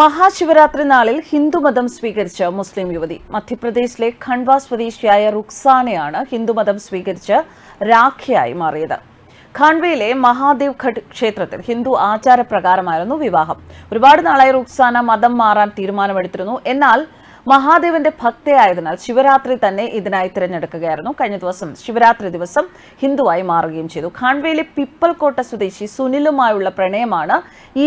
മഹാശിവരാത്രി നാളിൽ ഹിന്ദുമതം സ്വീകരിച്ച മുസ്ലിം യുവതി. മധ്യപ്രദേശിലെ ഖണ്ഡ്വ സ്വദേശിയായ റുക്സാനയാണ് ഹിന്ദുമതം സ്വീകരിച്ച് രാഖിയായി മാറിയത്. ഖാൻവയിലെ മഹാദേവ് ഘട്ട് ക്ഷേത്രത്തിൽ ഹിന്ദു ആചാരപ്രകാരമായിരുന്നു വിവാഹം. ഒരുപാട് നാളായി റുക്സാന മതം മാറാൻ തീരുമാനമെടുത്തിരുന്നു. എന്നാൽ മഹാദേവന്റെ ഭക്തയായതിനാൽ ശിവരാത്രി തന്നെ ഇതിനായി തിരഞ്ഞെടുക്കുകയായിരുന്നു. കഴിഞ്ഞ ദിവസം ശിവരാത്രി ദിവസം ഹിന്ദുവായി മാറുകയും ചെയ്തു. ഖാൺവേലി പിപ്പൽകോട്ട സ്വദേശി സുനിലുമായുള്ള പ്രണയമാണ് ഈ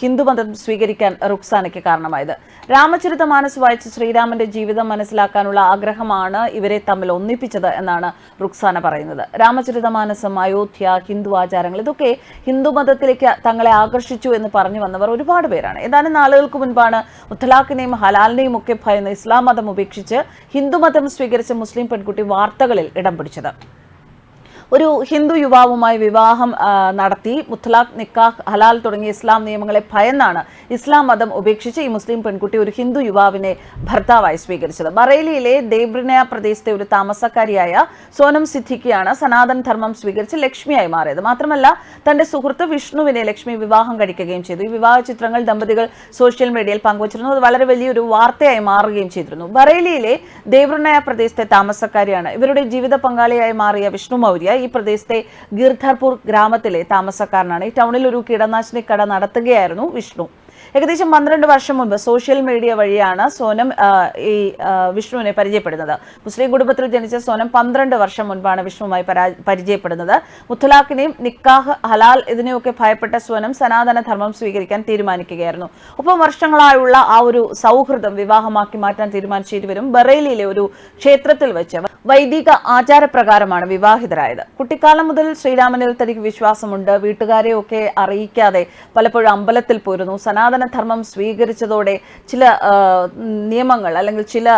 ഹിന്ദു ഹിന്ദുമതം സ്വീകരിക്കാൻ റുക്സാനയ്ക്ക് കാരണമായത്. രാമചരിത മാനസ് വായിച്ച് ശ്രീരാമന്റെ ജീവിതം മനസ്സിലാക്കാനുള്ള ആഗ്രഹമാണ് ഇവരെ തമ്മിൽ ഒന്നിപ്പിച്ചത് എന്നാണ് റുക്സാന പറയുന്നത്. രാമചരിത മാനസം അയോധ്യ ഹിന്ദു ആചാരങ്ങൾ ഇതൊക്കെ ഹിന്ദുമതത്തിലേക്ക് തങ്ങളെ ആകർഷിച്ചു എന്ന് പറഞ്ഞു വന്നവർ ഒരുപാട് പേരാണ്. ഏതാനും നാളുകൾക്ക് മുൻപാണ് മുത്തലാഖിനെയും ഹലാലിനെയും ഒക്കെ ഭയന്ന് ഇസ്ലാം മതം ഉപേക്ഷിച്ച് ഹിന്ദുമതം സ്വീകരിച്ച മുസ്ലിം പെൺകുട്ടി വാർത്തകളിൽ ഇടം പിടിച്ചത്. ഒരു ഹിന്ദു യുവാവുമായി വിവാഹം നടത്തി. മുത്തലാഖ് നിക്കാഹ് ഹലാൽ തുടങ്ങിയ ഇസ്ലാം നിയമങ്ങളെ ഭയന്നാണ് ഇസ്ലാം മതം ഉപേക്ഷിച്ച് ഈ മുസ്ലിം പെൺകുട്ടി ഒരു ഹിന്ദു യുവാവിനെ ഭർത്താവായി സ്വീകരിച്ചത്. ബറേലിയിലെ ദേബ്രിനയ പ്രദേശത്തെ ഒരു താമസക്കാരിയായ സോനം സിദ്ധിക്കിയാണ് സനാതൻ ധർമ്മം സ്വീകരിച്ച് ലക്ഷ്മിയായി മാറിയത്. മാത്രമല്ല തന്റെ സുഹൃത്ത് വിഷ്ണുവിനെ ലക്ഷ്മി വിവാഹം കഴിക്കുകയും ചെയ്തു. ഈ വിവാഹ ചിത്രങ്ങൾ ദമ്പതികൾ സോഷ്യൽ മീഡിയയിൽ പങ്കുവച്ചിരുന്നു. അത് വളരെ വലിയൊരു വാർത്തയായി മാറുകയും ചെയ്തിരുന്നു. ബറേലിയിലെ ദേവ്രണയ പ്രദേശത്തെ താമസക്കാരിയാണ്. ഇവരുടെ ജീവിത പങ്കാളിയായി മാറിയ വിഷ്ണു മൗര്യ ഈ പ്രദേശത്തെ ഗിർധർപൂർ ഗ്രാമത്തിലെ താമസക്കാരനാണ്. ഈ ടൗണിൽ ഒരു കീടനാശിനി കട നടത്തുകയായിരുന്നു വിഷ്ണു. ഏകദേശം പന്ത്രണ്ട് വർഷം മുൻപ് സോഷ്യൽ മീഡിയ വഴിയാണ് സോനം ഈ വിഷ്ണുവിനെ പരിചയപ്പെടുന്നത്. മുസ്ലിം കുടുംബത്തിൽ ജനിച്ച സോനം പന്ത്രണ്ട് വർഷം മുൻപാണ് വിഷ്ണുവുമായി പരിചയപ്പെടുന്നത്. മുത്തലാഖിനെയും നിക്കാഹ് ഹലാൽ ഇതിനെയൊക്കെ ഭയപ്പെട്ട സോനം സനാതന ധർമ്മം സ്വീകരിക്കാൻ തീരുമാനിക്കുകയായിരുന്നു. ഒപ്പം വർഷങ്ങളായുള്ള ആ ഒരു സൗഹൃദം വിവാഹമാക്കി മാറ്റാൻ തീരുമാനിച്ച ഇരുവരും ബറേലിയിലെ ഒരു ക്ഷേത്രത്തിൽ വെച്ച് വൈദിക ആചാരപ്രകാരമാണ് വിവാഹിതരായത്. കുട്ടിക്കാലം മുതൽ ശ്രീരാമനിൽ തനിക്ക് വിശ്വാസമുണ്ട്. വീട്ടുകാരെയൊക്കെ അറിയിക്കാതെ പലപ്പോഴും അമ്പലത്തിൽ പോരുന്നു. സനാതന ധർമ്മം സ്വീകരിച്ചതോടെ ചില നിയമങ്ങൾ അല്ലെങ്കിൽ ചില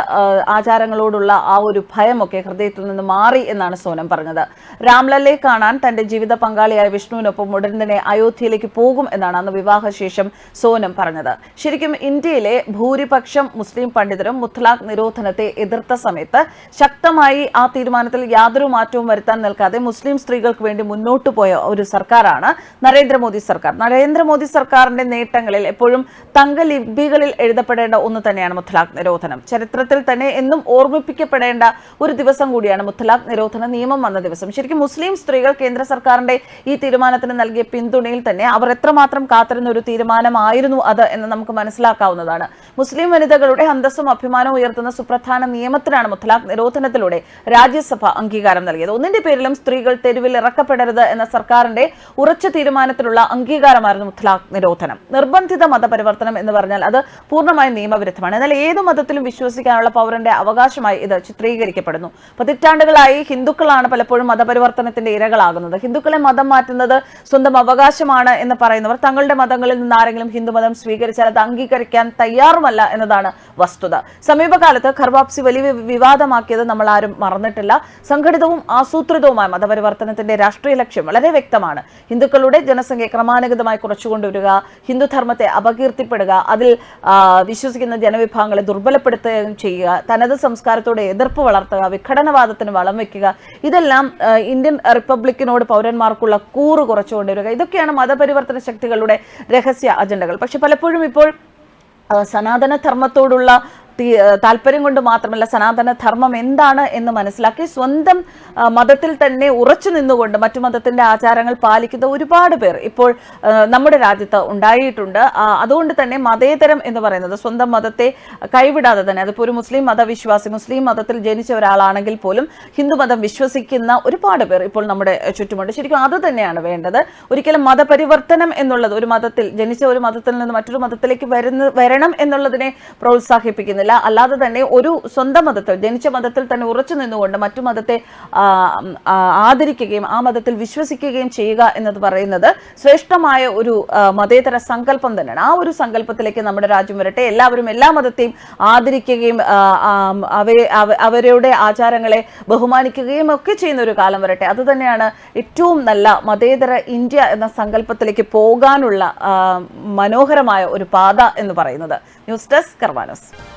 ആചാരങ്ങളോടുള്ള ആ ഒരു ഭയമൊക്കെ ഹൃദയത്തിൽ നിന്ന് മാറി എന്നാണ് സോനം പറഞ്ഞത്. രാംലല്ലെ കാണാൻ തന്റെ ജീവിത പങ്കാളിയായ വിഷ്ണുവിനൊപ്പം ഉടൻ തന്നെ അയോധ്യയിലേക്ക് പോകും എന്നാണ് അന്ന് വിവാഹശേഷം സോനം പറഞ്ഞത്. ശരിക്കും ഇന്ത്യയിലെ ഭൂരിപക്ഷം മുസ്ലിം പണ്ഡിതരും മുത്തലാഖ് നിരോധനത്തെ എതിർത്ത സമയത്ത് ശക്തമായി ആ തീരുമാനത്തിൽ യാതൊരു മാറ്റവും വരുത്താൻ നിൽക്കാതെ മുസ്ലിം സ്ത്രീകൾക്ക് വേണ്ടി മുന്നോട്ട് പോയ ഒരു സർക്കാരാണ് നരേന്ദ്രമോദി സർക്കാർ. നരേന്ദ്രമോദി സർക്കാരിന്റെ നേട്ടങ്ങളിൽ എപ്പോഴും തങ്കലിപികളിൽ എഴുതപ്പെടേണ്ട ഒന്ന് തന്നെയാണ് മുത്തലാഖ് നിരോധനം. ചരിത്രത്തിൽ തന്നെ എന്നും ഓർമ്മിപ്പിക്കപ്പെടേണ്ട ഒരു ദിവസം കൂടിയാണ് മുത്തലാഖ് നിരോധന നിയമം വന്ന ദിവസം. ശരിക്കും മുസ്ലിം സ്ത്രീകൾ കേന്ദ്ര സർക്കാരിന്റെ ഈ തീരുമാനത്തിന് നൽകിയ പിന്തുണയിൽ തന്നെ അവർ എത്രമാത്രം കാത്തിരുന്ന ഒരു തീരുമാനമായിരുന്നു അത് എന്ന് നമുക്ക് മനസ്സിലാക്കാവുന്നതാണ്. മുസ്ലിം വനിതകളുടെ അന്തസ്സും അഭിമാനവും ഉയർത്തുന്ന സുപ്രധാന നിയമത്തിനാണ് മുത്തലാഖ് നിരോധനത്തിലൂടെ രാജ്യസഭ അംഗീകാരം നൽകിയത്. ഒന്നിന്റെ പേരിലും സ്ത്രീകൾ തെരുവിൽ ഇറക്കപ്പെടരുത് എന്ന സർക്കാരിന്റെ ഉറച്ച തീരുമാനത്തിലുള്ള അംഗീകാരമായിരുന്നു മുത്തലാഖ് നിരോധനം. നിർബന്ധിത മതപരിവർത്തനം എന്ന് പറഞ്ഞാൽ അത് പൂർണമായും നിയമവിരുദ്ധമാണ്. എന്നാൽ ഏത് മതത്തിലും വിശ്വസിക്കാനുള്ള പൗരന്റെ അവകാശമായി ഇത് ചിത്രീകരിക്കപ്പെടുന്നു. പതിറ്റാണ്ടുകളായി ഹിന്ദുക്കളാണ് പലപ്പോഴും മതപരിവർത്തനത്തിന്റെ ഇരകളാകുന്നത്. ഹിന്ദുക്കളെ മതം മാറ്റുന്നത് സ്വന്തം അവകാശമാണ് എന്ന് പറയുന്നവർ തങ്ങളുടെ മതങ്ങളിൽ നിന്ന് ആരെങ്കിലും ഹിന്ദുമതം സ്വീകരിച്ചാൽ അത് അംഗീകരിക്കാൻ തയ്യാറുമല്ല എന്നതാണ് വസ്തുത. സമീപകാലത്ത് ഖർവാപ്സി വലിയ വിവാദമാക്കിയത് നമ്മൾ ആരും മറന്നിട്ടില്ല. സംഘടിതവും ആസൂത്രിതവുമായ മതപരിവർത്തനത്തിന്റെ രാഷ്ട്രീയ ലക്ഷ്യം വളരെ വ്യക്തമാണ്. ഹിന്ദുക്കളുടെ ജനസംഖ്യ ക്രമാനുഗതമായി കുറച്ചുകൊണ്ടുവരിക ഹിന്ദുധർമ്മത്തെ അപകീർത്തിപ്പെടുക അതിൽ വിശ്വസിക്കുന്ന ജനവിഭാഗങ്ങളെ ദുർബലപ്പെടുത്തുകയും ചെയ്യുക തനത് സംസ്കാരത്തോടെ എതിർപ്പ് വളർത്തുക വിഘടനവാദത്തിന് വളം വെക്കുക ഇതെല്ലാം ഇന്ത്യൻ റിപ്പബ്ലിക്കിനോട് പൗരന്മാർക്കുള്ള കൂറ് കുറച്ചുകൊണ്ടുവരിക ഇതൊക്കെയാണ് മതപരിവർത്തന ശക്തികളുടെ രഹസ്യ അജണ്ടകൾ. പക്ഷെ പലപ്പോഴും ഇപ്പോൾ സനാതന ധർമ്മത്തോടുള്ള താല്പര്യം കൊണ്ട് മാത്രമല്ല സനാതന ധർമ്മം എന്താണ് എന്ന് മനസ്സിലാക്കി സ്വന്തം മതത്തിൽ തന്നെ ഉറച്ചു നിന്നുകൊണ്ട് മറ്റു മതത്തിന്റെ ആചാരങ്ങൾ പാലിക്കുന്ന ഒരുപാട് പേർ ഇപ്പോൾ നമ്മുടെ രാജ്യത്ത് ഉണ്ടായിട്ടുണ്ട്. അതുകൊണ്ട് തന്നെ മതേതരം എന്ന് പറയുന്നത് സ്വന്തം മതത്തെ കൈവിടാതെ തന്നെ അതിപ്പോൾ ഒരു മുസ്ലിം മതവിശ്വാസി മുസ്ലിം മതത്തിൽ ജനിച്ച ഒരാളാണെങ്കിൽ പോലും ഹിന്ദു മതം വിശ്വസിക്കുന്ന ഒരുപാട് പേർ ഇപ്പോൾ നമ്മുടെ ചുറ്റുമുണ്ട്. ശരിക്കും അത് തന്നെയാണ് വേണ്ടത്. ഒരിക്കലും മതപരിവർത്തനം എന്നുള്ളത് ഒരു മതത്തിൽ ജനിച്ച ഒരു മതത്തിൽ നിന്ന് മറ്റൊരു മതത്തിലേക്ക് വരുന്ന വരണം എന്നുള്ളതിനെ പ്രോത്സാഹിപ്പിക്കുന്നില്ല. അല്ലാതെ തന്നെ ഒരു സ്വന്തം മതത്തിൽ ജനിച്ച മതത്തിൽ തന്നെ ഉറച്ചു നിന്നുകൊണ്ട് മറ്റു മതത്തെ ആദരിക്കുകയും ആ മതത്തിൽ വിശ്വസിക്കുകയും ചെയ്യുക എന്നത് പറയുന്നത് ശ്രേഷ്ഠമായ ഒരു മതേതര സങ്കല്പം തന്നെയാണ്. ആ ഒരു സങ്കല്പത്തിലേക്ക് നമ്മുടെ രാജ്യം വരട്ടെ. എല്ലാവരും എല്ലാ മതത്തെയും ആദരിക്കുകയും ആ, ആ, അവയെ അവ- അവരുടെ ആചാരങ്ങളെ ബഹുമാനിക്കുകയും ഒക്കെ ചെയ്യുന്ന ഒരു കാലം വരട്ടെ. അത് തന്നെയാണ് ഏറ്റവും നല്ല മതേതര ഇന്ത്യ എന്ന സങ്കല്പത്തിലേക്ക് പോകാനുള്ള മനോഹരമായ ഒരു പാത എന്ന് പറയുന്നത്. News desk കർവാനസ്